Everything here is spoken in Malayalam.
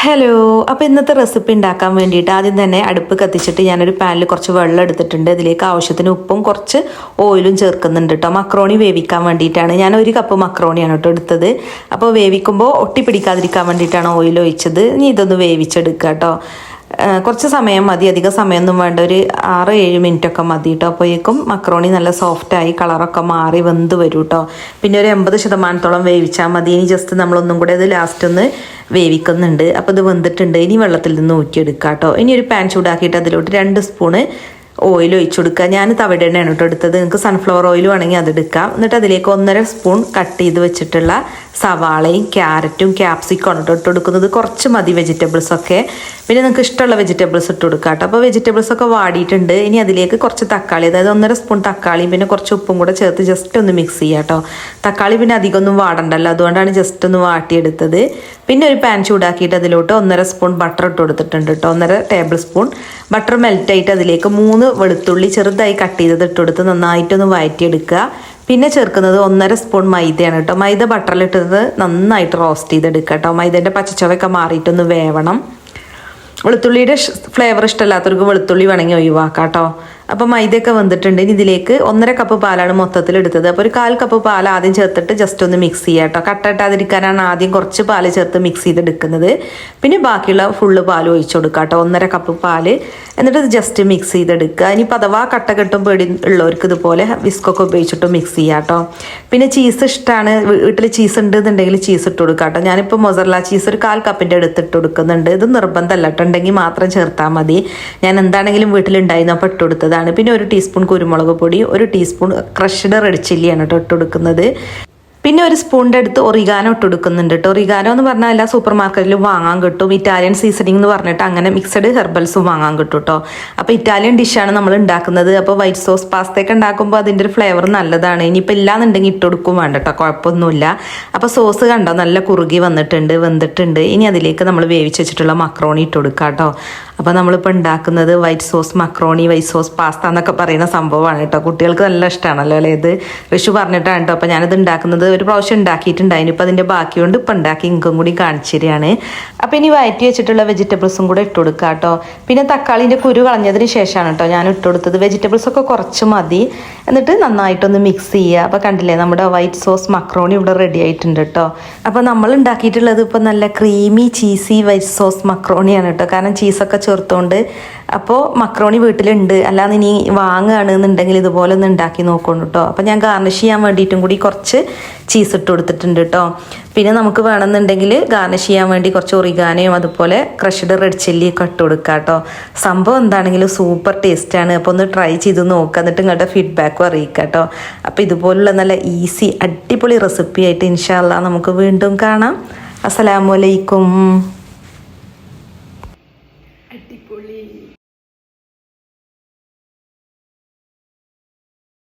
ഹലോ അപ്പോൾ ഇന്നത്തെ റെസിപ്പി ഉണ്ടാക്കാൻ വേണ്ടിയിട്ട് ആദ്യം തന്നെ അടുപ്പ് കത്തിച്ചിട്ട് ഞാനൊരു പാനിൽ കുറച്ച് വെള്ളം എടുത്തിട്ടുണ്ട്. ഇതിലേക്ക് ആവശ്യത്തിന് ഉപ്പും കുറച്ച് ഓയിലും ചേർക്കുന്നുണ്ട് കേട്ടോ മക്രോണി വേവിക്കാൻ വേണ്ടിയിട്ടാണ്. ഞാൻ ഒരു കപ്പ് മക്രോണിയാണ് കേട്ടോ എടുത്തത്. അപ്പോൾ വേവിക്കുമ്പോൾ ഒട്ടിപ്പിടിക്കാതിരിക്കാൻ വേണ്ടിയിട്ടാണ് ഓയിൽ ഒഴിച്ചത്. ഇനി ഇതൊന്ന് വേവിച്ചെടുക്കുക കേട്ടോ കുറച്ച് സമയം മതി. അധിക സമയമൊന്നും വേണ്ട. ഒരു ആറ് ഏഴ് മിനിറ്റ് ഒക്കെ മതി കേട്ടോ അപ്പോഴേക്കും മക്രോണി നല്ല സോഫ്റ്റായി കളറൊക്കെ മാറി വെന്ത് വരും കേട്ടോ പിന്നെ ഒരു എൺപത് ശതമാനത്തോളം വേവിച്ചാൽ മതി. ഇനി ജസ്റ്റ് നമ്മളൊന്നും കൂടെ അത് ലാസ്റ്റ് ഒന്ന് വേവിക്കുന്നുണ്ട്. അപ്പോൾ ഇത് വെന്തിട്ടുണ്ട്. ഇനി വെള്ളത്തിൽ നിന്ന് ഊറ്റിയെടുക്കുക കേട്ടോ ഇനി ഒരു പാൻ ചൂടാക്കിയിട്ട് അതിലോട്ട് രണ്ട് സ്പൂണ് ഓയിൽ ഒഴിച്ചു കൊടുക്കുക. ഞാൻ തവിട എണ്ണയാണ് കേട്ടോ എടുത്തത്. നിങ്ങൾക്ക് സൺഫ്ലവർ ഓയിൽ വേണമെങ്കിൽ അത് എടുക്കാം. എന്നിട്ട് അതിലേക്ക് ഒന്നര സ്പൂൺ കട്ട് ചെയ്ത് വെച്ചിട്ടുള്ള സവാളയും ക്യാരറ്റും ക്യാപ്സിക്കമാണ് കേട്ടോ ഇട്ട് കൊടുക്കുന്നത്. കുറച്ച് മതി വെജിറ്റബിൾസ് ഒക്കെ. പിന്നെ നിങ്ങൾക്ക് ഇഷ്ടമുള്ള വെജിറ്റബിൾസ് ഇട്ട് കൊടുക്കാം കേട്ടോ. അപ്പോൾ വെജിറ്റബിൾസ് ഒക്കെ വാടിയിട്ടുണ്ട്. ഇനി അതിലേക്ക് കുറച്ച് തക്കാളി അതായത് ഒന്നര സ്പൂൺ തക്കാളിയും പിന്നെ കുറച്ച് ഉപ്പും കൂടെ ചേർത്ത് ജസ്റ്റ് ഒന്ന് മിക്സ് ചെയ്യാം കേട്ടോ. തക്കാളി പിന്നെ അധികമൊന്നും വാടണ്ടല്ലോ. അതുകൊണ്ടാണ് ജസ്റ്റ് ഒന്ന് വാട്ടിയെടുത്തത്. പിന്നെ ഒരു പാൻ ചൂടാക്കിയിട്ട് അതിലോട്ട് ഒന്നര സ്പൂൺ ബട്ടർ ഇട്ട് കൊടുത്തിട്ടുണ്ട് കേട്ടോ. ഒന്നര ടേബിൾ സ്പൂൺ ബട്ടർ മെൽറ്റായിട്ട് അതിലേക്ക് മൂന്ന് വെളുത്തുള്ളി ചെറുതായി കട്ട് ചെയ്തത് ഇട്ട് കൊടുത്ത് നന്നായിട്ടൊന്ന് വഴറ്റിയെടുക്കുക പിന്നെ ചേർക്കുന്നത് ഒന്നര സ്പൂൺ മൈദയാണ് കേട്ടോ. മൈദ ബട്ടറിലിട്ടത് നന്നായിട്ട് റോസ്റ്റ് ചെയ്തെടുക്കുക കേട്ടോ. മൈദേന്റെ പച്ചച്ചവയൊക്കെ മാറിയിട്ടൊന്ന് വേവണം. വെളുത്തുള്ളിയുടെ ഫ്ലേവർ ഇഷ്ടമല്ലാത്തവർക്ക് വെളുത്തുള്ളി വേണമെങ്കിൽ ഒഴിവാക്കാം കേട്ടോ. അപ്പോൾ മൈദയൊക്കെ വന്നിട്ടുണ്ട്. ഇനി ഇതിലേക്ക് ഒന്നര കപ്പ് പാലാണ് മൊത്തത്തിൽ എടുത്തത്. അപ്പോൾ ഒരു കാൽ കപ്പ് പാൽ ആദ്യം ചേർത്തിട്ട് ജസ്റ്റ് ഒന്ന് മിക്സ് ചെയ്യുക കേട്ടോ. കട്ടിട്ടാതിരിക്കാനാണ് ആദ്യം കുറച്ച് പാൽ ചേർത്ത് മിക്സ് ചെയ്തെടുക്കുന്നത്. പിന്നെ ബാക്കിയുള്ള ഫുള്ള് പാൽ ഒഴിച്ചു കൊടുക്കുക കേട്ടോ. ഒന്നര കപ്പ് പാൽ. എന്നിട്ട് ഇത് ജസ്റ്റ് മിക്സ് ചെയ്തെടുക്കുക. ഇനി അഥവാ കട്ട കെട്ടും പേടി ഉള്ളവർക്ക് ഇതുപോലെ വിസ്കൊക്കെ ഉപയോഗിച്ചിട്ട് മിക്സ് ചെയ്യാം കേട്ടോ. പിന്നെ ചീസ് ഇഷ്ടമാണ് വീട്ടിൽ ചീസ് ഉണ്ട് എന്നുണ്ടെങ്കിൽ ചീസ് ഇട്ട് കൊടുക്കുക കേട്ടോ. ഞാനിപ്പോൾ മൊസറല ചീസ് ഒരു കാൽ കപ്പിന്റെ എടുത്തിട്ട് കൊടുക്കുന്നുണ്ട്. ഇത് നിർബന്ധമല്ല. കേട്ടോ ഉണ്ടെങ്കിൽ മാത്രം ചേർത്താൽ മതി. ഞാൻ എന്താണെങ്കിലും വീട്ടിലുണ്ടായിരുന്നു. അപ്പോൾ ഇട്ട് കൊടുത്തതാണ് പിന്നെ ഒരു ടീസ്പൂൺ കുരുമുളക് പൊടി ഒരു ടീസ്പൂൺ ക്രഷ്ഡ് റെഡ് ചില്ലിയാണ് കേട്ടോ ഇട്ടുകൊടുക്കുന്നത് പിന്നെ ഒരു സ്പൂണിന്റെ അടുത്ത് ഒറിഗാനോ ഇട്ട് കൊടുക്കുന്നുണ്ട് കേട്ടോ ഒറിഗാനോ എന്ന് പറഞ്ഞാൽ എല്ലാ സൂപ്പർ മാർക്കറ്റിലും വാങ്ങാൻ കിട്ടും. ഇറ്റാലിയൻ സീസണിംഗ് എന്ന് പറഞ്ഞിട്ട് അങ്ങനെ മിക്സഡ് ഹെർബൽസും വാങ്ങാൻ കിട്ടും കേട്ടോ അപ്പോൾ ഇറ്റാലിയൻ ഡിഷാണ് നമ്മൾ ഉണ്ടാക്കുന്നത്. അപ്പോൾ വൈറ്റ് സോസ് പാസ്തയൊക്കെ ഉണ്ടാക്കുമ്പോൾ അതിന്റെ ഒരു ഫ്ലേവർ നല്ലതാണ്. ഇനിയിപ്പോൾ ഇല്ലാന്നുണ്ടെങ്കിൽ ഇട്ട് കൊടുക്കും വേണ്ട കേട്ടോ കുഴപ്പമൊന്നുമില്ല. അപ്പോൾ സോസ് കണ്ടോ? നല്ല കുറുകി വന്നിട്ടുണ്ട് വെന്തിട്ടുണ്ട്. ഇനി അതിലേക്ക് നമ്മൾ വേവിച്ച് വെച്ചിട്ടുള്ള മക്രോണി ഇട്ട് കൊടുക്കുക കേട്ടോ അപ്പോൾ നമ്മളിപ്പോൾ ഉണ്ടാക്കുന്നത് white sauce macaroni white sauce pasta എന്നൊക്കെ പറയുന്ന സംഭവമാണ് കേട്ടോ. കുട്ടികൾക്ക് നല്ല ഇഷ്ടമാണല്ലോ അല്ലേ ഇത്? ഋഷു പറഞ്ഞിട്ടാണ് കേട്ടോ. അപ്പോൾ ഞാനിത് ഉണ്ടാക്കുന്നത് ഒരു പ്രാവശ്യം ഉണ്ടാക്കിയിട്ടുണ്ടായിരുന്നു ഇപ്പോൾ അതിന്റെ ബാക്കിയുണ്ട്. ഇപ്പം ഉണ്ടാക്കി ഇങ്കും കൂടി കാണിച്ചു തരികയാണ്. അപ്പോൾ ഇനി വയറ്റി വെച്ചിട്ടുള്ള വെജിറ്റബിൾസും കൂടെ ഇട്ട് കൊടുക്കുക കേട്ടോ. പിന്നെ തക്കാളിന്റെ കുരു കളഞ്ഞതിന് ശേഷമാണ് കേട്ടോ ഞാൻ ഇട്ട് കൊടുത്തത്. വെജിറ്റബിൾസ് ഒക്കെ കുറച്ച് മതി. എന്നിട്ട് നന്നായിട്ടൊന്ന് മിക്സ് ചെയ്യുക. അപ്പോൾ കണ്ടില്ലേ നമ്മുടെ വൈറ്റ് സോസ് മക്രോണി ഇവിടെ റെഡി ആയിട്ടുണ്ട് കേട്ടോ. അപ്പോൾ നമ്മൾ ഉണ്ടാക്കിയിട്ടുള്ളത് ഇപ്പോൾ നല്ല ക്രീമി ചീസി വൈറ്റ് സോസ് മക്രോണിയാണ് കേട്ടോ. കാരണം ചീസൊക്കെ ചേർത്തുകൊണ്ട് അപ്പോൾ മക്രോണി വീട്ടിലുണ്ട്. അല്ലാതെ ഇനി വാങ്ങുകയാണെന്നുണ്ടെങ്കിൽ ഇതുപോലെ ഒന്ന് ഉണ്ടാക്കി നോക്കണം കേട്ടോ അപ്പോൾ ഞാൻ ഗാർണിഷ് ചെയ്യാൻ വേണ്ടിയിട്ടും കൂടി കുറച്ച് ചീസ് ഇട്ട് കൊടുത്തിട്ടുണ്ട് കേട്ടോ പിന്നെ നമുക്ക് വേണമെന്നുണ്ടെങ്കിൽ ഗാർണിഷ് ചെയ്യാൻ വേണ്ടി കുറച്ച് ഒറിഗാനയും അതുപോലെ ക്രഷ്ഡ് റെഡ് ചില്ലി ഒക്കെ ഇട്ട് കൊടുക്കുക കേട്ടോ സംഭവം എന്താണെങ്കിലും സൂപ്പർ ടേസ്റ്റാണ് അപ്പോൾ ഒന്ന് ട്രൈ ചെയ്ത് നോക്കുക എന്നിട്ട് നിങ്ങളുടെ ഫീഡ്ബാക്കും അറിയിക്കുക കേട്ടോ അപ്പോൾ ഇതുപോലുള്ള നല്ല ഈസി അടിപൊളി റെസിപ്പി ആയിട്ട് ഇൻഷാല്ല നമുക്ക് വീണ്ടും കാണാം. അസ്സലാമു അലൈക്കും